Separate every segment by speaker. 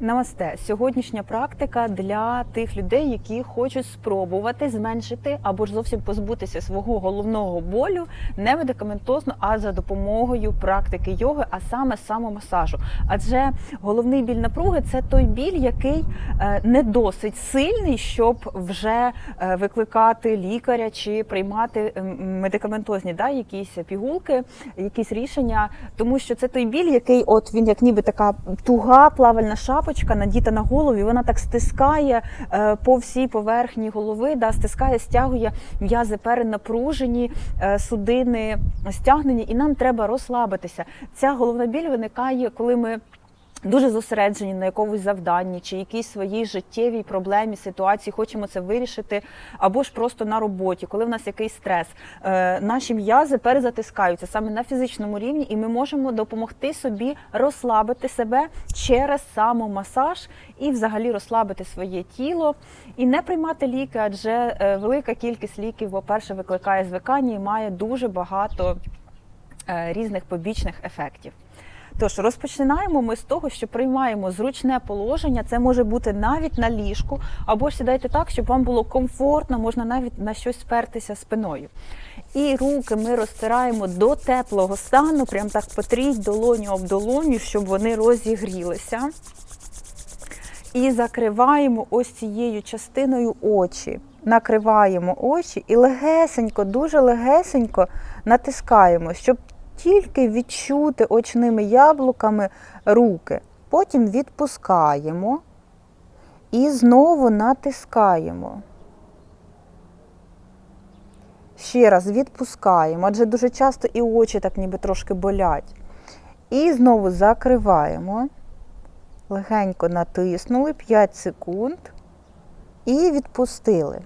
Speaker 1: Намасте. Сьогоднішня практика для тих людей, які хочуть спробувати зменшити або ж зовсім позбутися свого головного болю не медикаментозно, а за допомогою практики йоги, а саме самомасажу. Адже головний біль напруги це той біль, який е, не досить сильний, щоб вже е, викликати лікаря чи приймати медикаментозні да, якісь пігулки, якісь рішення, тому що це той біль, який, от він як ніби така туга плавальна шапочка, надіта на голову, і вона так стискає е, по всій поверхні голови, да, стискає, стягує м'язи перенапружені, е, судини стягнені, і нам треба розслабитися. Ця головна біль виникає, коли ми. Дуже зосереджені на якомусь завданні чи якійсь своїй життєвій проблемі, ситуації, хочемо це вирішити, або ж просто на роботі, коли в нас якийсь стрес. Е, наші м'язи перезатискаються саме на фізичному рівні, і ми можемо допомогти собі розслабити себе через самомасаж і взагалі розслабити своє тіло і не приймати ліки, адже е, велика кількість ліків, по-перше, викликає звикання і має дуже багато е, різних побічних ефектів. Тож розпочинаємо ми з того, що приймаємо зручне положення. Це може бути навіть на ліжку, або сідайте так, щоб вам було комфортно, можна навіть на щось спертися спиною. І руки ми розтираємо до теплого стану, прям так потріть долоню об долоню, щоб вони розігрілися. І закриваємо ось цією частиною очі. Накриваємо очі і легесенько, дуже легесенько натискаємо, щоб тільки відчути очними яблуками руки. Потім відпускаємо і знову натискаємо. Ще раз відпускаємо, адже дуже часто і очі так ніби трошки болять. І знову закриваємо. Легенько натиснули 5 секунд і відпустили.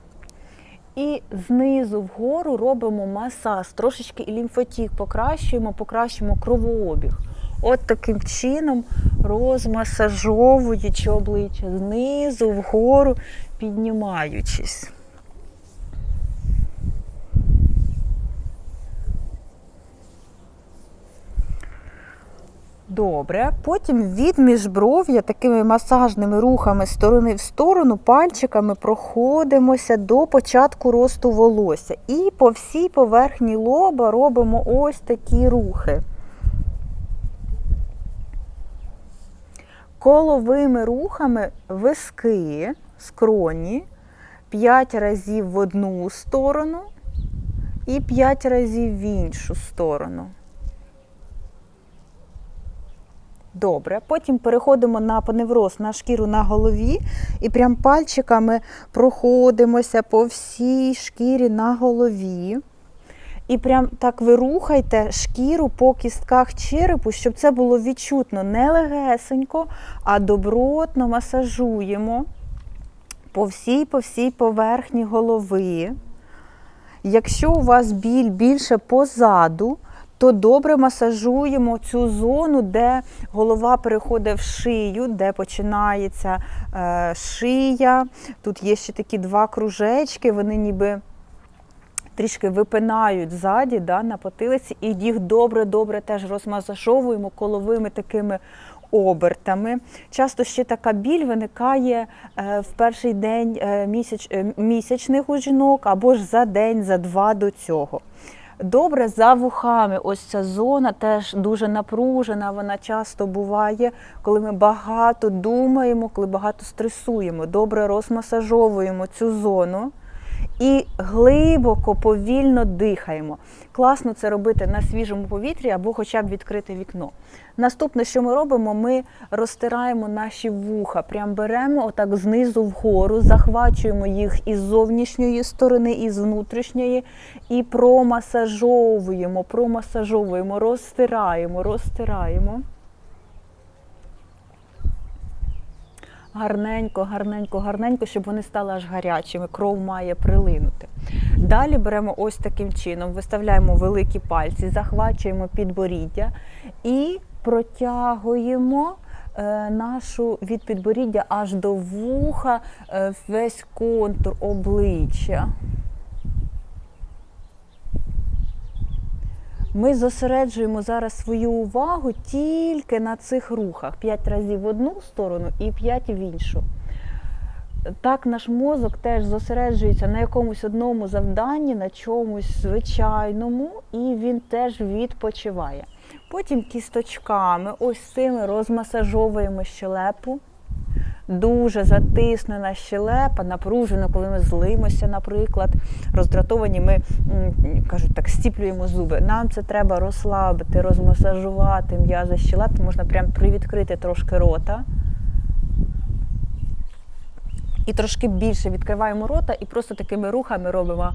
Speaker 1: І знизу вгору робимо масаж, трошечки і лімфотік покращуємо, покращуємо кровообіг. От таким чином розмасажовуючи обличчя знизу вгору, піднімаючись. Добре, потім від міжбров'я такими масажними рухами сторони в сторону, пальчиками проходимося до початку росту волосся. І по всій поверхні лоба робимо ось такі рухи. Коловими рухами виски, скроні 5 разів в одну сторону і 5 разів в іншу сторону. Добре, потім переходимо на поневроз на шкіру на голові і прям пальчиками проходимося по всій шкірі на голові. І прям так ви рухайте шкіру по кістках черепу, щоб це було відчутно не легесенько, а добротно масажуємо по всій по всій поверхні голови. Якщо у вас біль більше позаду, то добре масажуємо цю зону, де голова переходить в шию, де починається е, шия. Тут є ще такі два кружечки, вони ніби трішки випинають ззаді да, на потилиці, і їх добре-добре теж розмасажовуємо коловими такими обертами. Часто ще така біль виникає е, в перший день е, місяч, місячних у жінок або ж за день, за два до цього. Добре за вухами. Ось ця зона теж дуже напружена. Вона часто буває, коли ми багато думаємо, коли багато стресуємо. Добре розмасажовуємо цю зону і глибоко, повільно дихаємо. Класно це робити на свіжому повітрі або хоча б відкрити вікно. Наступне, що ми робимо, ми розтираємо наші вуха, прям беремо отак знизу вгору, захвачуємо їх із зовнішньої сторони, і з внутрішньої, і промасажовуємо, промасажовуємо, розтираємо, розтираємо. Гарненько, гарненько, гарненько, щоб вони стали аж гарячими. Кров має прилинути. Далі беремо ось таким чином, виставляємо великі пальці, захвачуємо підборіддя і протягуємо е, нашу від підборіддя аж до вуха е, весь контур обличчя. Ми зосереджуємо зараз свою увагу тільки на цих рухах: 5 разів в одну сторону і 5 в іншу. Так, наш мозок теж зосереджується на якомусь одному завданні, на чомусь звичайному, і він теж відпочиває. Потім кісточками, ось цими розмасажовуємо щелепу. Дуже затиснена щелепа, напружена, коли ми злимося, наприклад, роздратовані, ми кажуть так, стіплюємо зуби. Нам це треба розслабити, розмасажувати м'язи щелепи, можна прям привідкрити трошки рота. І трошки більше відкриваємо рота і просто такими рухами робимо.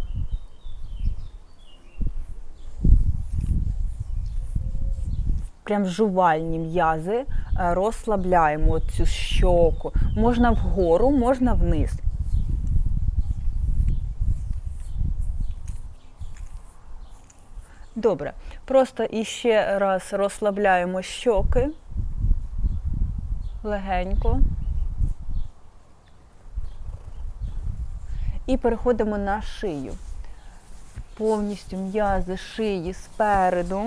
Speaker 1: Прям жувальні м'язи е, розслабляємо цю щоку. Можна вгору, можна вниз. Добре. Просто іще раз розслабляємо щоки легенько. І переходимо на шию. Повністю м'язи шиї спереду,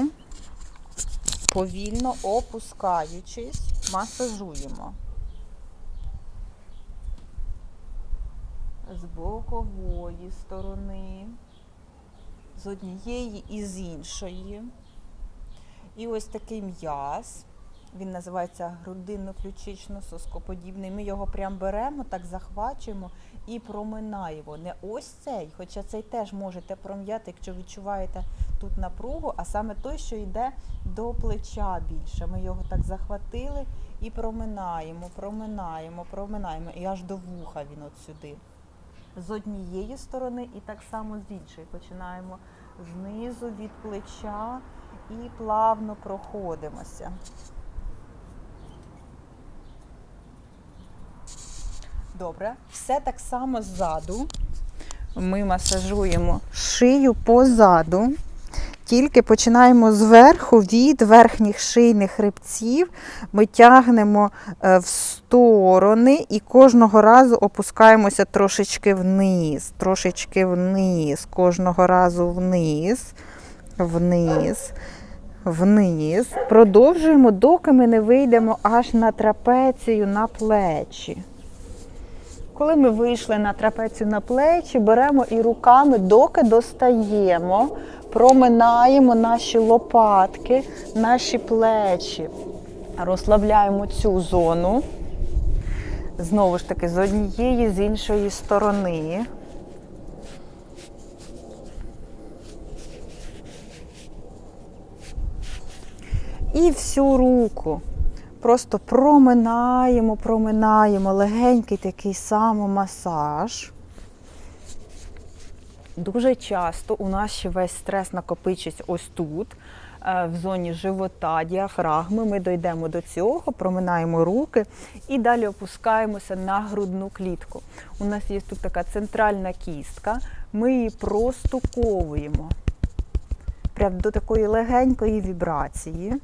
Speaker 1: повільно опускаючись, масажуємо. З бокової сторони, з однієї і з іншої. І ось такий м'яз. Він називається грудинно-ключично-соскоподібний. Ми його прям беремо, так захвачуємо і проминаємо. Не ось цей, хоча цей теж можете пром'яти, якщо відчуваєте тут напругу, а саме той, що йде до плеча більше. Ми його так захватили і проминаємо, проминаємо, проминаємо. І аж до вуха він от сюди. З однієї сторони і так само з іншої. Починаємо знизу від плеча і плавно проходимося. Добре, все так само ззаду. Ми масажуємо шию позаду. Тільки починаємо зверху від верхніх шийних хребців. Ми тягнемо е, в сторони і кожного разу опускаємося трошечки вниз, трошечки вниз, кожного разу вниз, вниз, вниз. Продовжуємо, доки ми не вийдемо аж на трапецію на плечі. Коли ми вийшли на трапецію на плечі, беремо і руками, доки достаємо, проминаємо наші лопатки, наші плечі, розслабляємо цю зону. Знову ж таки, з однієї, з іншої сторони. І всю руку просто проминаємо, проминаємо легенький такий самомасаж. Дуже часто у нас ще весь стрес накопичить ось тут, е, в зоні живота, діафрагми. Ми дійдемо до цього, проминаємо руки і далі опускаємося на грудну клітку. У нас є тут така центральна кістка, ми її простуковуємо прям до такої легенької вібрації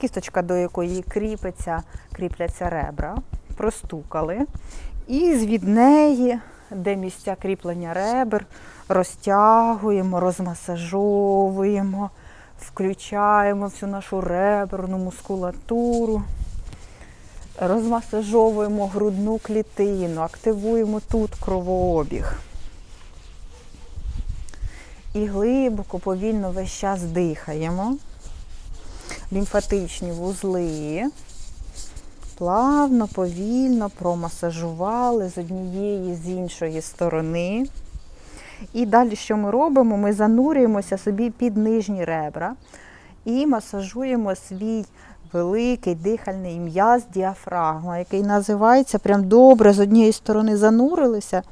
Speaker 1: кісточка, до якої кріпиться, кріпляться ребра, простукали. І від неї, де місця кріплення ребер, розтягуємо, розмасажовуємо, включаємо всю нашу реберну мускулатуру, розмасажовуємо грудну клітину, активуємо тут кровообіг. І глибоко, повільно весь час дихаємо лімфатичні вузли. Плавно, повільно промасажували з однієї, з іншої сторони. І далі, що ми робимо? Ми занурюємося собі під нижні ребра і масажуємо свій великий дихальний м'яз діафрагма, який називається прям добре, з однієї сторони занурилися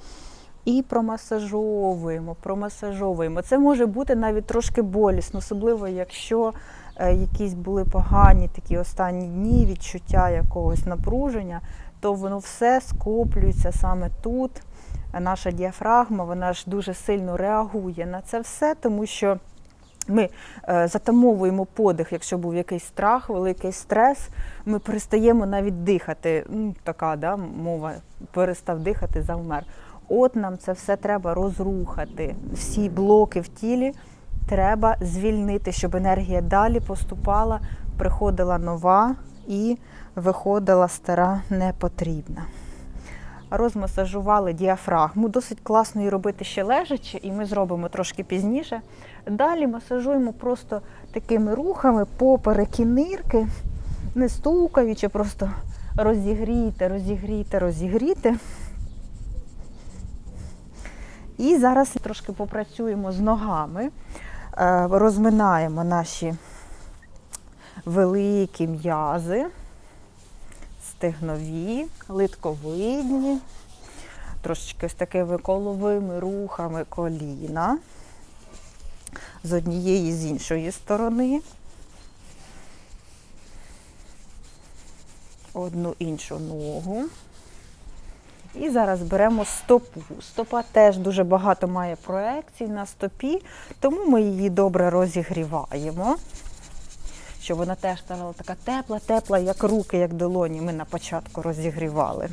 Speaker 1: і промасажовуємо, промасажовуємо. Це може бути навіть трошки болісно, особливо якщо якісь були погані такі останні дні, відчуття якогось напруження, то воно все скоплюється саме тут. Наша діафрагма, вона ж дуже сильно реагує на це все, тому що ми е, затамовуємо подих, якщо був якийсь страх, великий стрес, ми перестаємо навіть дихати. Ну, Така да, мова перестав дихати, завмер. От нам це все треба розрухати. Всі блоки в тілі треба звільнити, щоб енергія далі поступала, приходила нова і виходила стара непотрібна. Розмасажували діафрагму. Досить класно її робити ще лежачи, і ми зробимо трошки пізніше. Далі масажуємо просто такими рухами по перекінирки, не стукаючи, просто розігрійте, розігрійте, розігрійте. І зараз трошки попрацюємо з ногами, розминаємо наші великі м'язи, стегнові, литковидні, трошечки ось такими коловими рухами коліна з однієї і з іншої сторони. Одну іншу ногу. І зараз беремо стопу. Стопа теж дуже багато має проекцій на стопі, тому ми її добре розігріваємо, щоб вона теж стала така тепла, тепла, як руки, як долоні. Ми на початку розігрівали.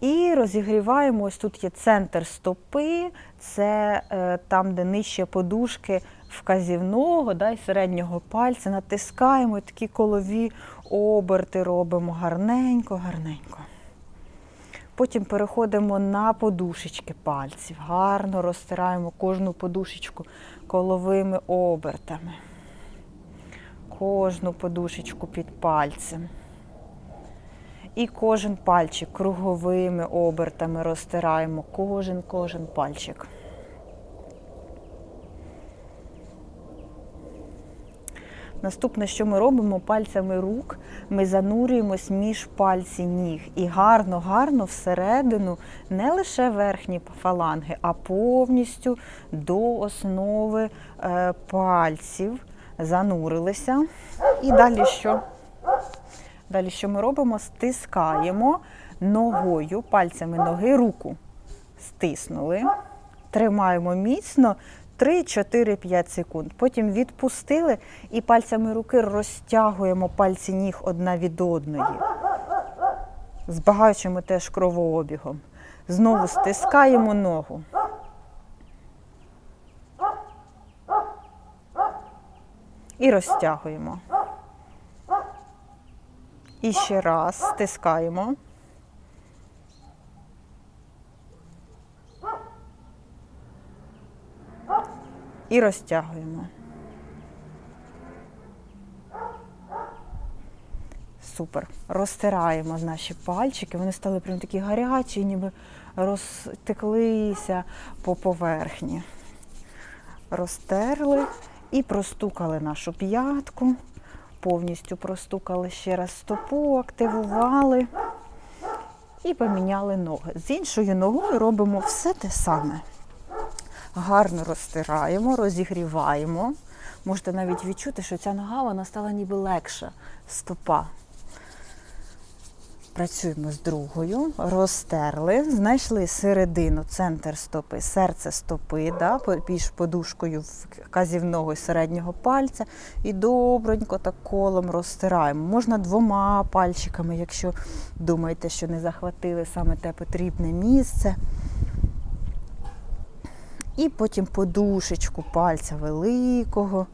Speaker 1: І розігріваємо, ось тут є центр стопи, це е, там, де нижче подушки вказівного да, і середнього пальця. Натискаємо і такі колові оберти робимо гарненько, гарненько. Потім переходимо на подушечки пальців. Гарно розтираємо кожну подушечку коловими обертами. Кожну подушечку під пальцем. І кожен пальчик круговими обертами розтираємо. Кожен кожен пальчик. Наступне, що ми робимо пальцями рук, ми занурюємось між пальці ніг і гарно-гарно всередину не лише верхні фаланги, а повністю до основи е, пальців занурилися. І далі що? Далі що ми робимо? Стискаємо ногою, пальцями ноги руку. Стиснули, тримаємо міцно 3-4-5 секунд. Потім відпустили і пальцями руки розтягуємо пальці ніг одна від одної. Збагаючимо теж кровообігом. Знову стискаємо ногу. І розтягуємо. І ще раз стискаємо. І розтягуємо. Супер. Розтираємо наші пальчики. Вони стали прям такі гарячі, ніби розтеклися по поверхні. Розтерли і простукали нашу п'ятку. Повністю простукали ще раз стопу, активували і поміняли ноги. З іншою ногою робимо все те саме. Гарно розтираємо, розігріваємо. Можете навіть відчути, що ця нога вона стала ніби легша стопа. Працюємо з другою, розтерли, знайшли середину, центр стопи, серце стопи, да, більш подушкою вказівного і середнього пальця. І добренько так колом розтираємо. Можна двома пальчиками, якщо думаєте, що не захватили саме те потрібне місце. І потім подушечку пальця великого,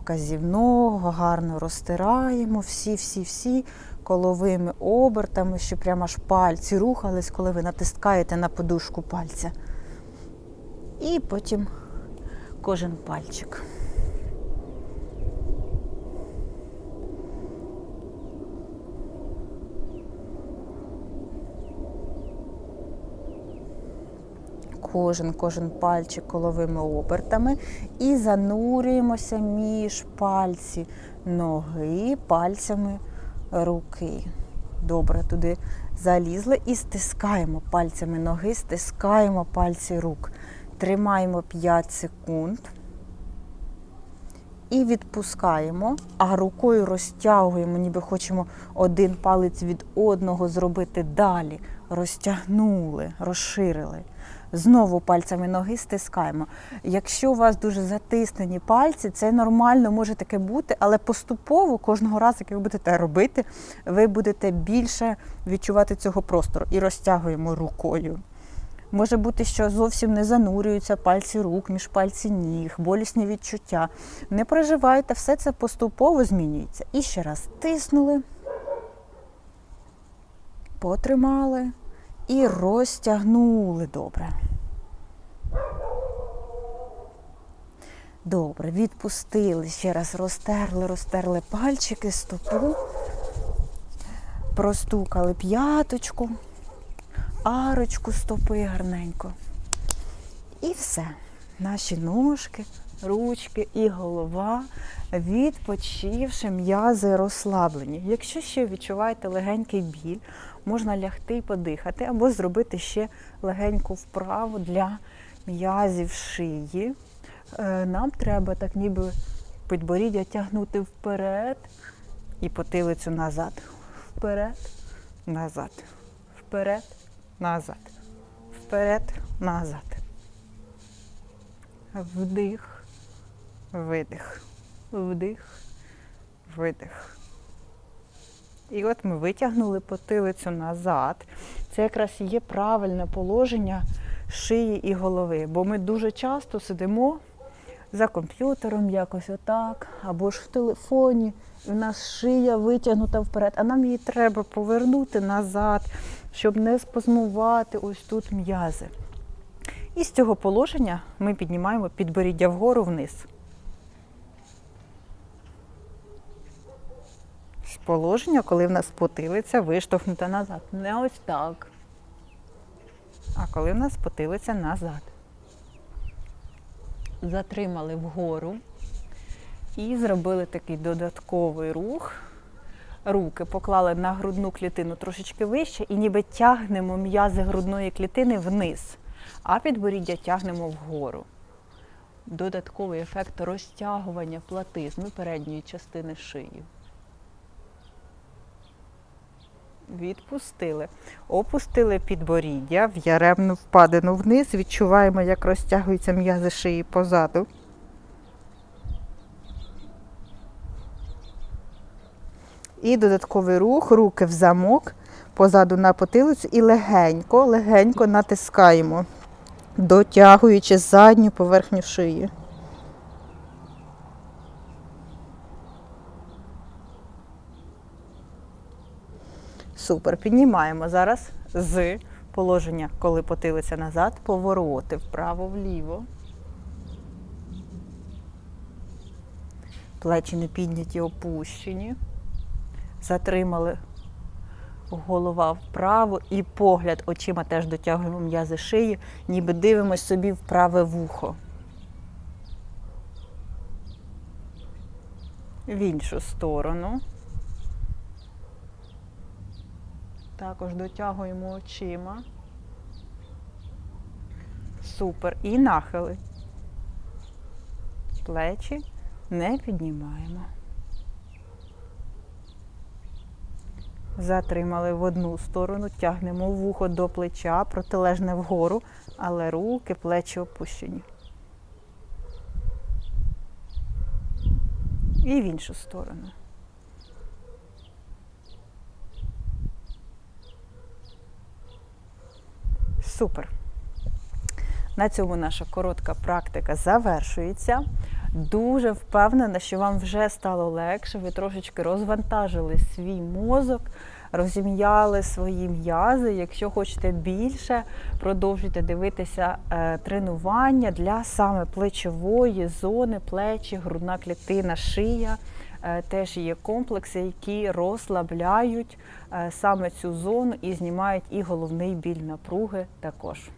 Speaker 1: вказівного, гарно розтираємо всі-всі-всі коловими обертами, щоб прямо аж пальці рухались, коли ви натискаєте на подушку пальця. І потім кожен пальчик. Кожен кожен пальчик коловими обертами і занурюємося між пальці ноги, пальцями руки. Добре, туди залізли і стискаємо пальцями ноги, стискаємо пальці рук. Тримаємо 5 секунд і відпускаємо, а рукою розтягуємо, ніби хочемо один палець від одного зробити далі. Розтягнули, розширили. Знову пальцями ноги стискаємо. Якщо у вас дуже затиснені пальці, це нормально, може таке бути, але поступово кожного разу, як ви будете робити, ви будете більше відчувати цього простору і розтягуємо рукою. Може бути, що зовсім не занурюються пальці рук, між пальці ніг, болісні відчуття. Не переживайте, все це поступово змінюється. І ще раз тиснули, потримали і розтягнули добре. Добре, відпустили, ще раз розтерли, розтерли пальчики, стопу, простукали п'яточку, арочку стопи гарненько. І все. Наші ножки, ручки і голова відпочивши, м'язи розслаблені. Якщо ще відчуваєте легенький біль, можна лягти і подихати, або зробити ще легеньку вправу для м'язів шиї. Е, Нам треба так ніби підборіддя тягнути вперед і потилицю назад. Вперед, назад, вперед, назад, вперед, назад. Вдих, видих, вдих, видих. І от ми витягнули потилицю назад. Це якраз є правильне положення шиї і голови. Бо ми дуже часто сидимо за комп'ютером, якось отак, або ж в телефоні, і в нас шия витягнута вперед, а нам її треба повернути назад, щоб не спазмувати ось тут м'язи. І з цього положення ми піднімаємо підборіддя вгору вниз. З положення, коли в нас потилиця виштовхнута назад. Не ось так. А коли в нас потилиця назад. Затримали вгору і зробили такий додатковий рух. Руки поклали на грудну клітину трошечки вище і ніби тягнемо м'язи грудної клітини вниз, а підборіддя тягнемо вгору. Додатковий ефект розтягування платизми передньої частини шиї. Відпустили. Опустили підборіддя в яремну впадину вниз. Відчуваємо, як розтягуються м'язи шиї позаду. І додатковий рух, руки в замок, позаду на потилицю і легенько, легенько натискаємо, дотягуючи задню поверхню шиї. Супер. Піднімаємо зараз з положення, коли потилиця назад, повороти вправо-вліво. Плечі не підняті, опущені. Затримали голова вправо і погляд очима теж дотягуємо м'язи шиї, ніби дивимось собі в праве вухо. В іншу сторону. Також дотягуємо очима. Супер. І нахили. Плечі не піднімаємо. Затримали в одну сторону, тягнемо вухо до плеча, протилежне вгору, але руки, плечі опущені. І в іншу сторону. Супер. На цьому наша коротка практика завершується. Дуже впевнена, що вам вже стало легше, ви трошечки розвантажили свій мозок, розім'яли свої м'язи. Якщо хочете більше, продовжуйте дивитися е, тренування для саме плечової зони, плечі, грудна клітина, шия. Е, Теж є комплекси, які розслабляють е, саме цю зону і знімають і головний біль напруги також.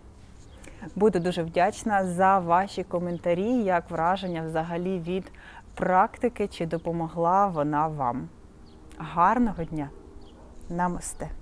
Speaker 1: Буду дуже вдячна за ваші коментарі, як враження взагалі від практики, чи допомогла вона вам. Гарного дня! Намасте!